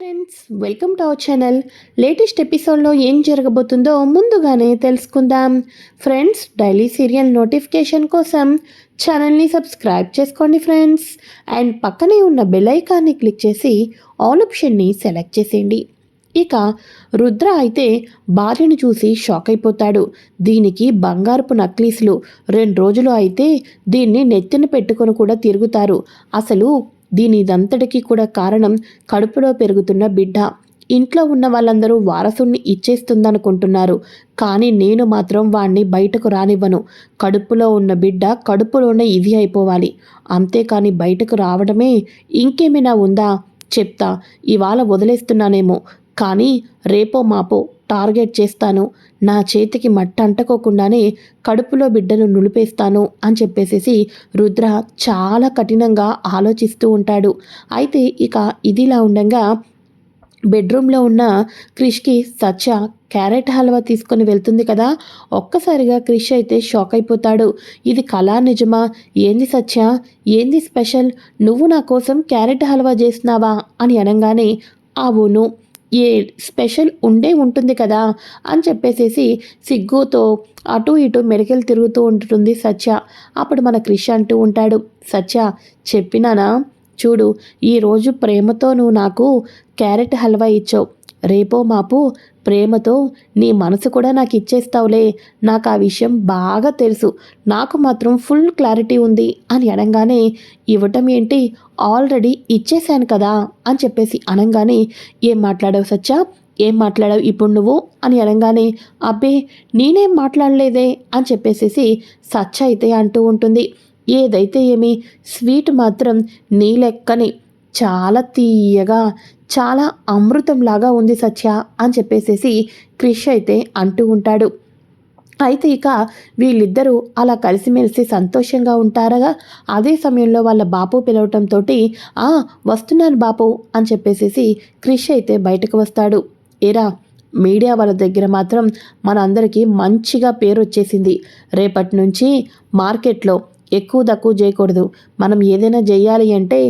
Friends welcome to our channel latest ఎపిసోడ్లో ఏం జరగబోతుందో ముందుగానే తెలుసుకుందాం. ఫ్రెండ్స్ డైలీ సీరియల్ నోటిఫికేషన్ కోసం ఛానల్ని సబ్స్క్రైబ్ చేసుకోండి ఫ్రెండ్స్ అండ్ పక్కనే ఉన్న బెల్ ఐకాన్ని క్లిక్ చేసి ఆల్ ఆప్షన్ని సెలెక్ట్ చేసేయండి. ఇక రుద్ర అయితే భార్యను చూసి షాక్ అయిపోతాడు. దీనికి బంగారపు నక్లీసులు రెండు రోజులు అయితే దీన్ని నెత్తిన పెట్టుకొని కూడా తిరుగుతారు. అసలు దీని ఇదంతటికీ కూడా కారణం కడుపులో పెరుగుతున్న బిడ్డ. ఇంట్లో ఉన్న వాళ్ళందరూ వారసుణ్ణి ఇచ్చేస్తుందనుకుంటున్నారు. కానీ నేను మాత్రం వాణ్ణి బయటకు రానివ్వను. కడుపులో ఉన్న బిడ్డ కడుపులోనే ఇది అయిపోవాలి. అంతేకాని బయటకు రావడమే ఇంకేమైనా ఉందా? చెప్తా. ఇవాళ వదిలేస్తున్నానేమో. కానీ రేపో మాపో టార్గెట్ చేస్తాను. నా చేతికి మట్ట అంటకోకుండానే కడుపులో బిడ్డను నులిపేస్తాను అని చెప్పేసేసి రుద్ర చాలా కఠినంగా ఆలోచిస్తూ ఉంటాడు. అయితే ఇక ఇదిలా ఉండగా బెడ్రూమ్లో ఉన్న క్రిష్కి సత్య క్యారెట్ హల్వా తీసుకొని వెళ్తుంది కదా. ఒక్కసారిగా క్రిష్ అయితే షాక్ అయిపోతాడు. ఇది కళా నిజమా? ఏంది సత్య ఏంది స్పెషల్? నువ్వు నా కోసం క్యారెట్ హల్వా చేసినావా అని అనగానే అవును. ఏ స్పెషల్ ఉండే ఉంటుంది కదా అని చెప్పేసేసి సిగ్గుతో అటు ఇటు మెడికల్ తిరుగుతూ ఉంటుంది సత్య. అప్పుడు మన క్రిష్ అంటూ ఉంటాడు సత్య చెప్పినానా? చూడు ఈరోజు ప్రేమతో నువ్వు నాకు క్యారెట్ హల్వా ఇచ్చావు. రేపో మాపు ప్రేమతో నీ మనసు కూడా నాకు ఇచ్చేస్తావులే. నాకు ఆ విషయం బాగా తెలుసు. నాకు మాత్రం ఫుల్ క్లారిటీ ఉంది అని అనగానే ఇవ్వటం ఏంటి? ఆల్రెడీ ఇచ్చేశాను కదా అని చెప్పేసి అనగానే ఏం మాట్లాడావు సచ్చా? ఏం మాట్లాడావు ఇప్పుడు నువ్వు? అని అనగానే అబ్బే నేనేం మాట్లాడలేదే? అని చెప్పేసేసి సచ్చ అయితే అంటూ ఉంటుంది. ఏదైతే ఏమి స్వీట్ మాత్రం నీ లెక్కని. చాలా తీయగా చాలా అమృతంలాగా ఉంది సత్య అని చెప్పేసేసి క్రిష్ అయితే అంటూ ఉంటాడు. అయితే ఇక వీళ్ళిద్దరూ అలా కలిసిమెలిసి సంతోషంగా ఉంటారగా. అదే సమయంలో వాళ్ళ బాపు పిలవటంతో ఆ వస్తున్నాను బాపు అని చెప్పేసేసి క్రిష్ అయితే బయటకు వస్తాడు. ఏరా మీడియా వాళ్ళ దగ్గర మాత్రం మనందరికీ మంచిగా పేరు వచ్చేసింది రేపటి నుంచి మార్కెట్లో ఎక్కువ తక్కువ చేయకూడదు. మనం ఏదైనా చేయాలి అంటే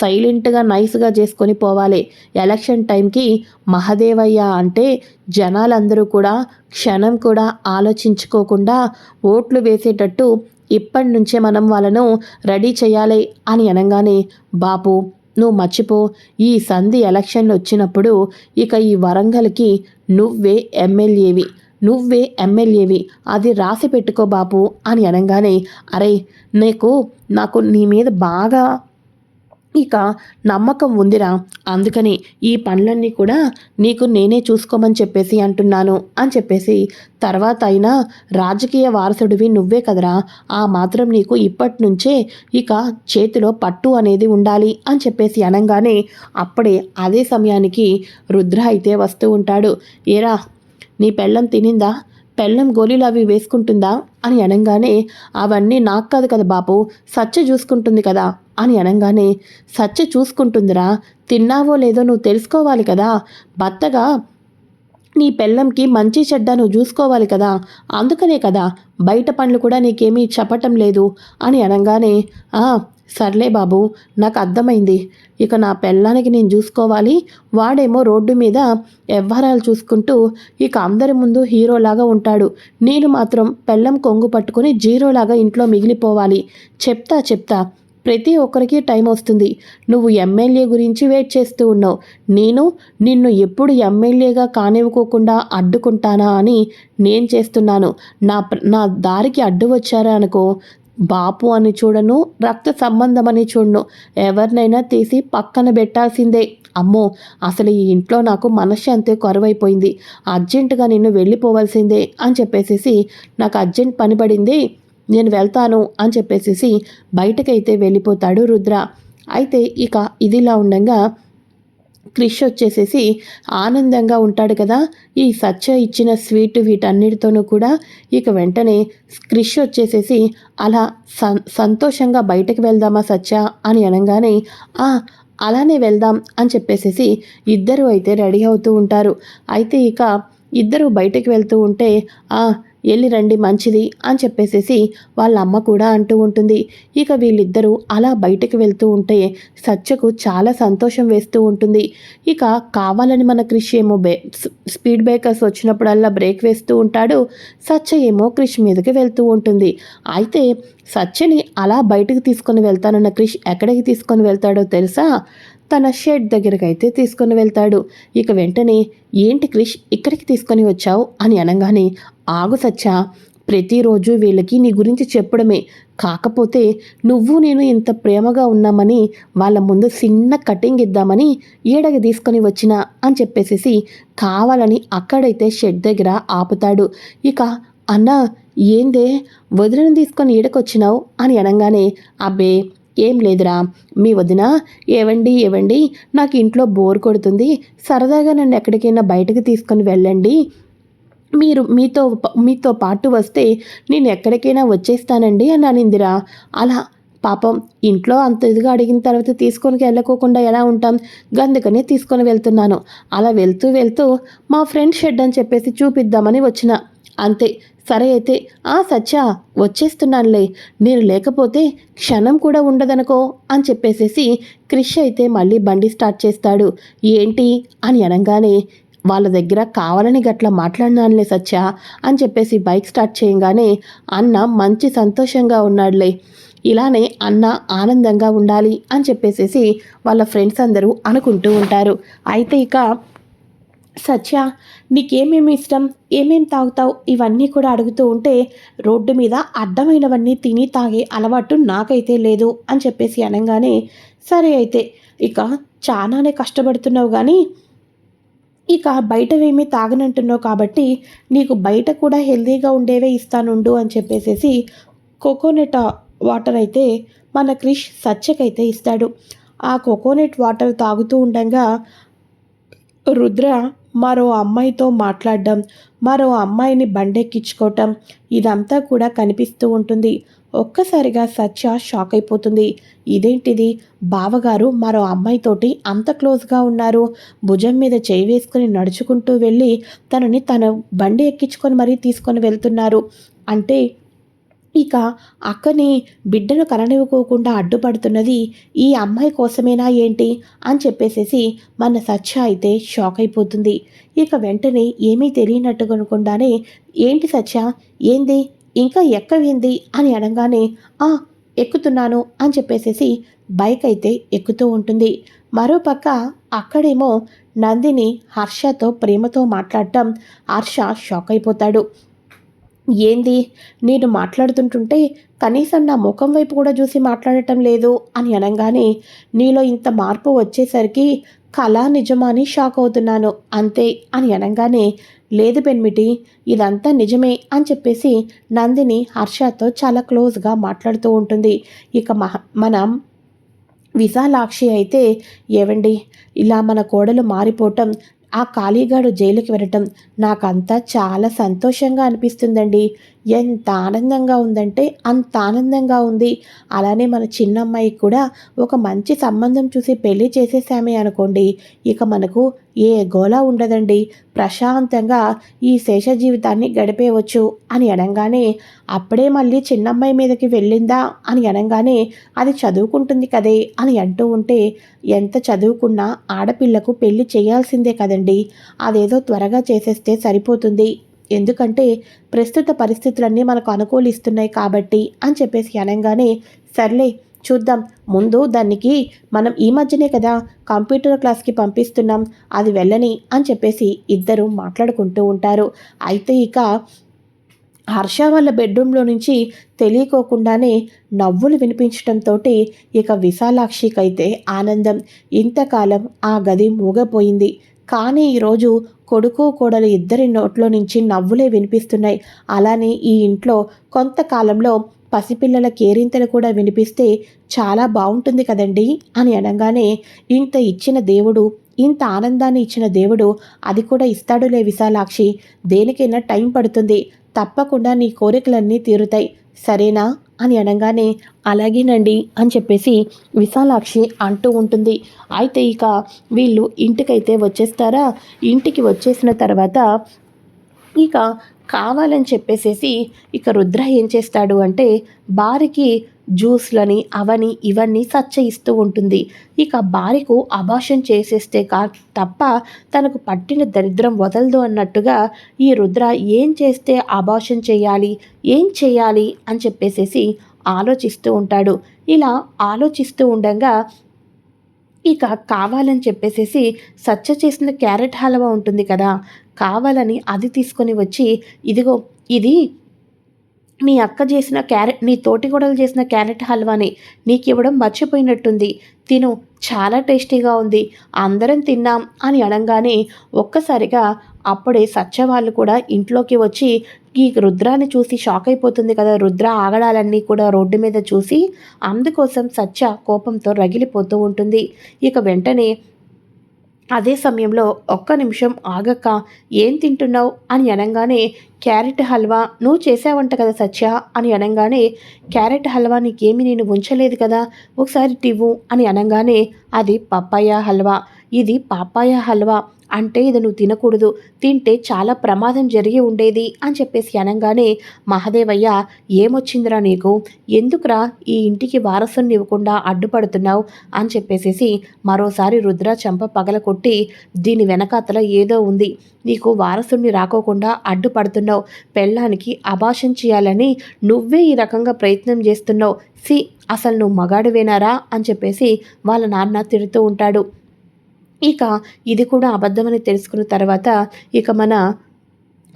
సైలెంట్గా నైస్గా చేసుకొని పోవాలి. ఎలక్షన్ టైంకి మహదేవయ్య అంటే జనాలందరూ కూడా క్షణం కూడా ఆలోచించుకోకుండా ఓట్లు వేసేటట్టు ఇప్పటి నుంచే మనం వాళ్ళను రెడీ చేయాలి అని అనగానే బాపు నువ్వు మర్చిపో. ఈ సంధి ఎలక్షన్లు వచ్చినప్పుడు ఇక ఈ వరంగల్కి నువ్వే ఎమ్మెల్యేవి. నువ్వే ఎమ్మెల్యేవి అది రాసి పెట్టుకో బాపు అని అనగానే అరే నీకు నాకు నీ మీద బాగా ఇక నమ్మకం ఉందిరా. అందుకని ఈ పనులన్నీ కూడా నీకు నేనే చూసుకోమని చెప్పేసి అంటున్నాను అని చెప్పేసి తర్వాత అయినా రాజకీయ వారసుడివి నువ్వే కదరా. ఆ మాత్రం నీకు ఇప్పటి నుంచే ఇక చేతిలో పట్టు అనేది ఉండాలి అని చెప్పేసి అనగానే అప్పుడే అదే సమయానికి రుద్ర అయితే వస్తూ ఉంటాడు. ఏరా నీ పెళ్ళం తినిందా? పెళ్ళం గోళీలు అవి వేసుకుంటుందా? అని అనగానే అవన్నీ నాకు కాదు కదా బాపు సత్య చూసుకుంటుంది కదా అని అనగానే సత్య చూసుకుంటుందిరా తిన్నావో లేదో నువ్వు తెలుసుకోవాలి కదా భర్తగా నీ పెళ్ళంకి మంచి చెడ్డ నువ్వు చూసుకోవాలి కదా అందుకనే కదా బయట పనులు కూడా నీకేమీ చెప్పటం లేదు అని అనగానే సర్లే బాబు నాకు అర్థమైంది. ఇక నా పెళ్ళానికి నేను చూసుకోవాలి. వాడేమో రోడ్డు మీద వ్యవహారాలు చూసుకుంటూ ఇక అందరి ముందు హీరోలాగా ఉంటాడు. నేను మాత్రం పెళ్ళం కొంగు పట్టుకుని జీరోలాగా ఇంట్లో మిగిలిపోవాలి. చెప్తా చెప్తా. ప్రతి ఒక్కరికి టైం వస్తుంది. నువ్వు ఎమ్మెల్యే గురించి వెయిట్ చేస్తూ ఉన్నావు. నేను నిన్ను ఎప్పుడు ఎమ్మెల్యేగా కానివ్వకోకుండా అడ్డుకుంటానా అని నేను చేస్తున్నాను. నా నా దారికి అడ్డు వచ్చారా అనుకో బాపు అని చూడను రక్త సంబంధం అని చూడను. ఎవరినైనా తీసి పక్కన పెట్టాల్సిందే. అమ్మో అసలు ఈ ఇంట్లో నాకు మనశ్శాంతి కొరవైపోయింది. అర్జెంటుగా నిన్ను వెళ్ళిపోవాల్సిందే అని చెప్పేసి నాకు అర్జెంట్ పని పడింది నేను వెళ్తాను అని చెప్పేసి బయటకైతే వెళ్ళిపోతాడు రుద్ర. అయితే ఇక ఇదిలా ఉండగా క్రిష్ వచ్చేసేసి ఆనందంగా ఉంటాడు కదా. ఈ సత్య ఇచ్చిన స్వీట్ వీటన్నిటితోనూ కూడా ఇక వెంటనే క్రిష్ వచ్చేసేసి అలా సంతోషంగా బయటకు వెళ్దామా సత్య అని అనగానే ఆ అలానే వెళ్దాం అని చెప్పేసేసి ఇద్దరు అయితే రెడీ అవుతూ ఉంటారు. అయితే ఇక ఇద్దరు బయటకు వెళ్తూ ఉంటే ఆ వెళ్ళి రండి మంచిది అని చెప్పేసేసి వాళ్ళ అమ్మ కూడా అంటూ ఉంటుంది. ఇక వీళ్ళిద్దరూ అలా బయటకు వెళ్తూ ఉంటే సత్యకు చాలా సంతోషం వేస్తూ ఉంటుంది. ఇక కావాలని మన క్రిష్ ఏమో బే స్పీడ్ బ్రేకర్స్ వచ్చినప్పుడల్లా బ్రేక్ వేస్తూ ఉంటాడు. సత్య ఏమో క్రిష్ మీదకి వెళ్తూ ఉంటుంది. అయితే సత్యని అలా బయటకు తీసుకొని వెళ్తానన్న క్రిష్ ఎక్కడికి తీసుకొని వెళ్తాడో తెలుసా? తన షెడ్ దగ్గరికి అయితే తీసుకొని వెళ్తాడు. ఇక వెంటనే ఏంటి క్రిష్ ఇక్కడికి తీసుకొని వచ్చావు? అని అనగానే ఆగు సచ్చ ప్రతిరోజు వీళ్ళకి నీ గురించి చెప్పడమే. కాకపోతే నువ్వు నేను ఇంత ప్రేమగా ఉన్నామని వాళ్ళ ముందు చిన్న కటింగ్ ఇద్దామని ఈడకి తీసుకొని వచ్చిన అని చెప్పేసేసి కావాలని అక్కడైతే షెడ్ దగ్గర ఆపుతాడు. ఇక అన్న ఏందే? వదిలిని తీసుకొని ఈడకొచ్చినావు అని అనగానే అబ్బే ఏం లేదురా. మీ వదిన ఏవండి ఏవండి నాకు ఇంట్లో బోర్ కొడుతుంది. సరదాగా నన్ను ఎక్కడికైనా బయటకు తీసుకొని వెళ్ళండి. మీరు మీతో మీతో పాటు వస్తే నేను ఎక్కడికైనా వచ్చేస్తానండి అని అనిందిరా అలా పాపం ఇంట్లో అంత ఇదిగా అడిగిన తర్వాత తీసుకొని వెళ్ళకోకుండా ఎలా ఉంటాం? గందుకనే తీసుకొని వెళ్తున్నాను. అలా వెళ్తూ వెళ్తూ మా ఫ్రెండ్ షెడ్ అని చెప్పేసి చూపిద్దామని వచ్చిన. అంతే సరే అయితే ఆ సత్య వచ్చేస్తున్నానులే. నేను లేకపోతే క్షణం కూడా ఉండదనుకో అని చెప్పేసేసి క్రిష్ అయితే మళ్ళీ బండి స్టార్ట్ చేస్తాడు. ఏంటి? అని అనగానే వాళ్ళ దగ్గర కావాలని గట్ల మాట్లాడినానులే సత్య అని చెప్పేసి బైక్ స్టార్ట్ చేయగానే అన్న మంచి సంతోషంగా ఉన్నాడులే. ఇలానే అన్న ఆనందంగా ఉండాలి అని చెప్పేసేసి వాళ్ళ ఫ్రెండ్స్ అందరూ అనుకుంటూ ఉంటారు. అయితే ఇక సత్య నీకేమేమి ఇష్టం? ఏమేమి తాగుతావు? ఇవన్నీ కూడా అడుగుతూ ఉంటే రోడ్డు మీద అడ్డమైనవన్నీ తిని తాగే అలవాటు నాకైతే లేదు అని చెప్పేసి అనగానే సరే అయితే ఇక చాలానే కష్టపడుతున్నావు కానీ ఇక బయటవేమీ తాగనంటున్నావు కాబట్టి నీకు బయట కూడా హెల్తీగా ఉండేవే ఇస్తానుండు అని చెప్పేసేసి కోకోనట్ వాటర్ అయితే మన క్రిష్ సత్యకైతే ఇస్తాడు. ఆ కోకోనట్ వాటర్ తాగుతూ ఉండగా రుద్ర మరో అమ్మాయితో మాట్లాడడం మరో అమ్మాయిని బండెక్కించుకోవటం ఇదంతా కూడా కనిపిస్తూ ఉంటుంది. ఒక్కసారిగా సత్య షాక్ అయిపోతుంది. ఇదేంటిది? బావగారు మరో అమ్మాయితోటి అంత క్లోజ్గా ఉన్నారు. భుజం మీద చేయి వేసుకుని నడుచుకుంటూ వెళ్ళి తనని తన బండి ఎక్కించుకొని మరీ తీసుకొని వెళ్తున్నారు. అంటే ఇక అక్కని బిడ్డను కననివ్వకోకుండా అడ్డుపడుతున్నది ఈ అమ్మాయి కోసమేనా ఏంటి? అని చెప్పేసేసి మన సత్య అయితే షాక్ అయిపోతుంది. ఇక వెంటనే ఏమీ తెలియనట్టు కొనుకుండానే ఏంటి సత్య? ఏంది? ఇంకా ఎక్కవేంది అని అనగానే ఆ ఎక్కుతున్నాను అని చెప్పేసేసి బైక్ అయితే ఎక్కుతూ ఉంటుంది. మరోపక్క అక్కడేమో నందిని హర్షతో ప్రేమతో మాట్లాడటం హర్ష షాక్ అయిపోతాడు ఏంది? నేను మాట్లాడుతుంటుంటే కనీసం నా ముఖం వైపు కూడా చూసి మాట్లాడటం లేదు అని అనగానే నీలో ఇంత మార్పు వచ్చేసరికి కళ అని షాక్ అవుతున్నాను అంతే అని అనగానే లేదు పెన్మిటి ఇదంతా నిజమే అని చెప్పేసి నందిని హర్షతో చాలా క్లోజ్గా మాట్లాడుతూ ఉంటుంది. ఇక మహ మనం విశాలాక్షి అయితే ఏవండి ఇలా మన కోడలు మారిపోవటం ఆ ఖాళీగాడు జైలుకి వెళ్ళటం నాకంతా చాలా సంతోషంగా అనిపిస్తుందండి. ఎంత ఆనందంగా ఉందంటే అంత ఆనందంగా ఉంది. అలానే మన చిన్నమ్మాయికి కూడా ఒక మంచి సంబంధం చూసి పెళ్ళి చేసేసామే అనుకోండి. ఇక మనకు ఏ గోళ ఉండదండి. ప్రశాంతంగా ఈ శేష జీవితాన్ని గడిపేయవచ్చు అని అనగానే అప్పుడే మళ్ళీ చిన్నమ్మాయి మీదకి వెళ్ళిందా అని అనగానే అది చదువుకుంటుంది కదే అని అంటూ ఉంటే ఎంత చదువుకున్నా ఆడపిల్లకు పెళ్ళి చేయాల్సిందే కదండి. అదేదో త్వరగా చేసేస్తే సరిపోతుంది. ఎందుకంటే ప్రస్తుత పరిస్థితులన్నీ మనకు అనుకూలిస్తున్నాయి కాబట్టి అని చెప్పేసి అనగానే సర్లే చూద్దాం. ముందు దానికి మనం ఈ మధ్యనే కదా కంప్యూటర్ క్లాస్కి పంపిస్తున్నాం అది వెళ్ళని అని చెప్పేసి ఇద్దరు మాట్లాడుకుంటూ ఉంటారు. అయితే ఇక హర్ష వాళ్ళ బెడ్రూమ్లో నుంచి తెలియకోకుండానే నవ్వులు వినిపించడంతో ఇక విశాలాక్షికైతే ఆనందం. ఇంతకాలం ఆ గది మూగపోయింది. కానీ ఈరోజు కొడుకు కోడలు ఇద్దరి నోట్లో నుంచి నవ్వులే వినిపిస్తున్నాయి. అలానే ఈ ఇంట్లో కొంతకాలంలో పసిపిల్లల కేరింతలు కూడా వినిపిస్తే చాలా బాగుంటుంది కదండి అని అనగానే ఇంత ఇచ్చిన దేవుడు ఇంత ఆనందాన్ని ఇచ్చిన దేవుడు అది కూడా ఇస్తాడులే విశాలాక్షి. దేనికైనా టైం పడుతుంది. తప్పకుండా నీ కోరికలన్నీ తీరుతాయి. సరేనా? అని అనగానే అలాగేనండి అని చెప్పేసి విశాలాక్షి అంటూ ఉంటుంది. అయితే ఇక వీళ్ళు ఇంటికైతే వచ్చేస్తారా? ఇంటికి వచ్చేసిన తర్వాత ఇక కావాలని చెప్పేసేసి ఇక రుద్ర ఏం చేస్తాడు అంటే భార్యకి జ్యూస్లని అవని ఇవన్నీ సచ్చ ఇస్తూ ఉంటుంది. ఇక భార్యకు అభాషం చేసేస్తే కా తప్ప తనకు పట్టిన దరిద్రం వదలదు అన్నట్టుగా ఈ రుద్ర ఏం చేస్తే అభాషం చేయాలి ఏం చేయాలి అని చెప్పేసేసి ఆలోచిస్తూ ఉంటాడు. ఇలా ఆలోచిస్తూ ఉండగా ఇక కావాలని చెప్పేసేసి సచ్చ చేసిన క్యారెట్ హల్వా ఉంటుంది కదా కావాలని అది తీసుకొని వచ్చి ఇదిగో ఇది మీ అక్క చేసిన క్యారెట్ నీ తోటిగొడలు చేసిన క్యారెట్ హల్వాని నీకు ఇవ్వడం మర్చిపోయినట్టుంది. తిను చాలా టేస్టీగా ఉంది. అందరం తిన్నాం అని అనగానే ఒక్కసారిగా అప్పుడే సత్యవాళ్ళు కూడా ఇంట్లోకి వచ్చి ఈ రుద్రాన్ని చూసి షాక్ అయిపోతుంది కదా. రుద్ర ఆగడాలన్నీ కూడా రోడ్డు మీద చూసి అందుకోసం సత్య కోపంతో రగిలిపోతూ ఉంటుంది. ఇక వెంటనే అదే సమయంలో ఒక్క నిమిషం ఆగక్క ఏం తింటున్నావు అని అనగానే క్యారెట్ హల్వా నువ్వు చేసావంట కదా సత్య అని అనగానే క్యారెట్ హల్వా నీకేమి నేను ఉంచలేదు కదా ఒకసారి టివ్వు అని అనగానే అది పప్పాయ హల్వా ఇది పాపాయ హల్వా అంటే ఇది నువ్వు తినకూడదు. తింటే చాలా ప్రమాదం జరిగి ఉండేది అని చెప్పేసి అనగానే మహదేవయ్య ఏమొచ్చిందిరా నీకు? ఎందుకురా ఈ ఇంటికి వారసుని ఇవ్వకుండా అడ్డుపడుతున్నావు? అని చెప్పేసేసి మరోసారి రుద్ర చంప పగల కొట్టి దీని వెనకాతల ఏదో ఉంది. నీకు వారసుని రాకోకుండా అడ్డుపడుతున్నావు. పెళ్ళానికి అభాషం చేయాలని నువ్వే ఈ రకంగా ప్రయత్నం చేస్తున్నావు. సి అసలు నువ్వు మగాడివేనారా? అని చెప్పేసి వాళ్ళ నాన్న తిడుతూ ఉంటాడు. ఇక ఇది కూడా అబద్ధమని తెలుసుకున్న తర్వాత ఇక మన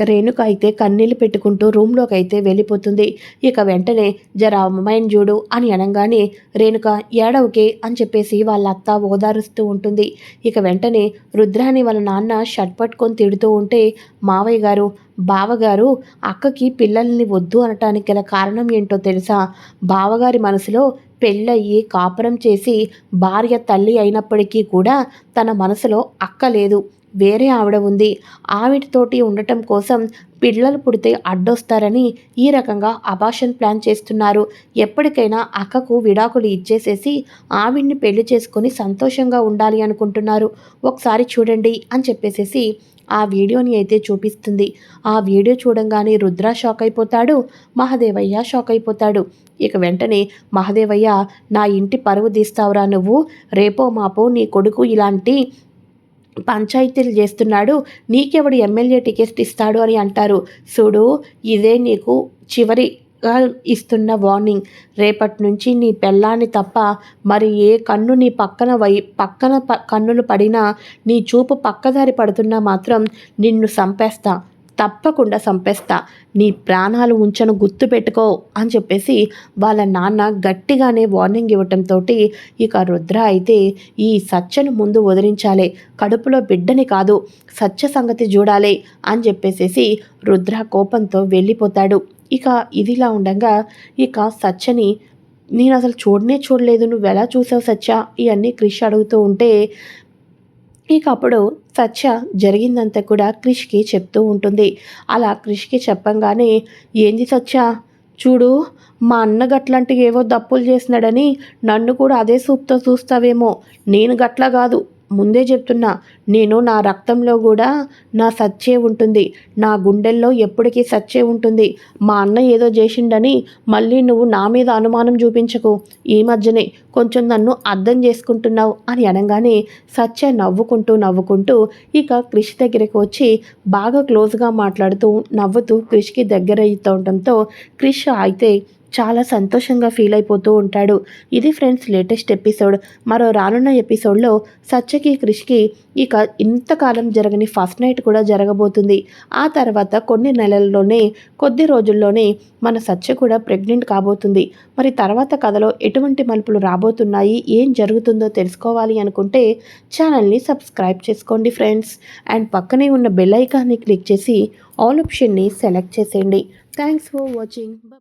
రేణుక అయితే కన్నీళ్ళు పెట్టుకుంటూ రూమ్లోకి అయితే వెళ్ళిపోతుంది. ఇక వెంటనే జర అమ్మాయిని చూడు అని అనగానే రేణుక ఏడవకే అని చెప్పేసి వాళ్ళ అత్త ఓదారుస్తూ ఉంటుంది. ఇక వెంటనే రుద్రాని వాళ్ళ నాన్న షట్ పట్టుకొని తిడుతూ ఉంటే మావయ్య గారు బావగారు అక్కకి పిల్లల్ని వద్దు అనటానికి గల కారణం ఏంటో తెలుసా? బావగారి మనసులో పెళ్ళయ్యి కాపురం చేసి భార్య తల్లి అయినప్పటికీ కూడా తన మనసులో అక్క లేదు. వేరే ఆవిడ ఉంది. ఆవిడతోటి ఉండటం కోసం పిల్లలు పుడితే అడ్డొస్తారని ఈ రకంగా అబాషన్ ప్లాన్ చేస్తున్నారు. ఎప్పటికైనా అక్కకు విడాకులు ఇచ్చేసేసి ఆవిడ్ని పెళ్ళి చేసుకొని సంతోషంగా ఉండాలి అనుకుంటున్నారు. ఒకసారి చూడండి అని చెప్పేసేసి ఆ వీడియోని అయితే చూపిస్తుంది. ఆ వీడియో చూడంగానే రుద్ర షాక్ అయిపోతాడు. మహదేవయ్య షాక్ అయిపోతాడు. ఇక వెంటనే మహదేవయ్య నా ఇంటి పరువు తీస్తావురా నువ్వు. రేపో మాపో నీ కొడుకు ఇలాంటి పంచాయతీలు చేస్తున్నాడు. నీకెవడు ఎమ్మెల్యే టికెట్ ఇస్తాడు అని అంటారు. చూడు ఇదే నీకు చివరి ఇస్తున్న వార్నింగ్. రేపటి నుంచి నీ పెళ్ళాన్ని తప్ప మరి ఏ కన్ను నీ పక్కన వై పక్కన ప కన్నులు పడినా నీ చూపు పక్కదారి పడుతున్నా మాత్రం నిన్ను చంపేస్తా. తప్పకుండా చంపేస్తా నీ ప్రాణాలు ఉంచను గుర్తు పెట్టుకో అని చెప్పేసి వాళ్ళ నాన్న గట్టిగానే వార్నింగ్ ఇవ్వటంతో ఇక రుద్ర అయితే ఈ సత్యను ముందు వదిలించాలి. కడుపులో బిడ్డని కాదు సత్య సంగతి చూడాలి అని చెప్పేసేసి రుద్ర కోపంతో వెళ్ళిపోతాడు. ఇక ఇదిలా ఉండగా ఇక సత్యని నేను అసలు చూడనే చూడలేదు. నువ్వు ఎలా చూసావు సత్య? ఇవన్నీ క్రిష్ అడుగుతూ ఉంటే ఇక అప్పుడు సత్య జరిగిందంతా కూడా క్రిష్కి చెప్తూ ఉంటుంది. అలా క్రిష్కి చెప్పంగానే ఏంది సత్య? చూడు మా అన్న గట్లాంటి ఏవో దప్పులు చేసినాడని నన్ను కూడా అదే సూప్తో చూస్తావేమో. నేను గట్లా కాదు. ముందే చెప్తున్నా నేను నా రక్తంలో కూడా నా సచ్చే ఉంటుంది. నా గుండెల్లో ఎప్పటికీ సచ్చే ఉంటుంది. మా అన్న ఏదో చేసిండని మళ్ళీ నువ్వు నా మీద అనుమానం చూపించకు. ఈ మధ్యనే కొంచెం నన్ను అర్థం చేసుకుంటున్నావు అని అనగానే సత్య నవ్వుకుంటూ నవ్వుకుంటూ ఇక క్రిష్ దగ్గరికి వచ్చి బాగా క్లోజ్గా మాట్లాడుతూ నవ్వుతూ క్రిష్కి దగ్గర అవుతుండటంతో క్రిష్ అయితే చాలా సంతోషంగా ఫీల్ అయిపోతూ ఉంటాడు. ఇది ఫ్రెండ్స్ లేటెస్ట్ ఎపిసోడ్. మరో రానున్న ఎపిసోడ్లో సత్యకి క్రిష్కి ఇక ఇంతకాలం జరగని ఫస్ట్ నైట్ కూడా జరగబోతుంది. ఆ తర్వాత కొన్ని నెలల్లోనే కొద్ది రోజుల్లోనే మన సత్య కూడా ప్రెగ్నెంట్ కాబోతుంది. మరి తర్వాత కథలో ఎటువంటి మలుపులు రాబోతున్నాయి? ఏం జరుగుతుందో తెలుసుకోవాలి అనుకుంటే ఛానల్ని సబ్స్క్రైబ్ చేసుకోండి ఫ్రెండ్స్. అండ్ పక్కనే ఉన్న బెల్ ఐకాన్ని క్లిక్ చేసి ఆల్ ఆప్షన్ని సెలెక్ట్ చేసేయండి. Thanks for watching.